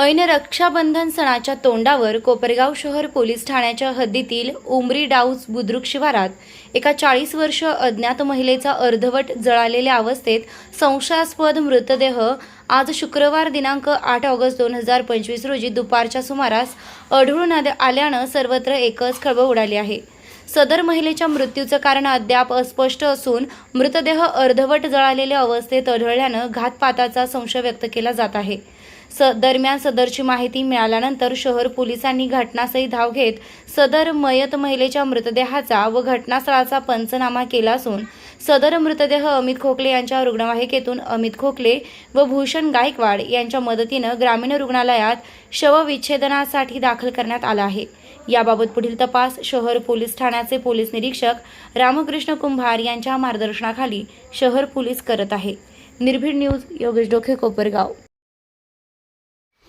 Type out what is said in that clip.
ऐन रक्षाबंधन सणाच्या तोंडावर कोपरगाव शहर पोलीस ठाण्याच्या हद्दीतील उमरी डाऊस बुद्रुक शिवारात एका चाळीस वर्ष अज्ञात महिलेचा अर्धवट जळालेल्या अवस्थेत संशयास्पद मृतदेह आज शुक्रवार दिनांक आठ ऑगस्ट दोन हजार पंचवीस रोजी दुपारच्या सुमारास आढळून आल्यानं सर्वत्र एकच खळबळ उडाली आहे. सदर महिलेच्या मृत्यूचं कारण अद्याप अस्पष्ट असून मृतदेह अर्धवट जळालेल्या अवस्थेत आढळल्यानं घातपाताचा संशय व्यक्त केला जात आहे. स दरम्यान सदरची माहिती मिळाल्यानंतर शहर पोलिसांनी घटनास्थळी धाव घेत सदर मयत महिलेच्या मृतदेहाचा व घटनास्थळाचा पंचनामा केला असून सदर मृतदेह अमित खोकले यांच्या रुग्णवाहिकेतून अमित खोकले व भूषण गायकवाड यांच्या मदतीनं ग्रामीण रुग्णालयात शवविच्छेदनासाठी दाखल करण्यात आला आहे. याबाबत पुढील तपास शहर पोलीस ठाण्याचे पोलीस निरीक्षक रामकृष्ण कुंभार यांच्या मार्गदर्शनाखाली शहर पोलीस करत आहे. निर्भीड न्यूज योगेश डोखे कोपरगाव.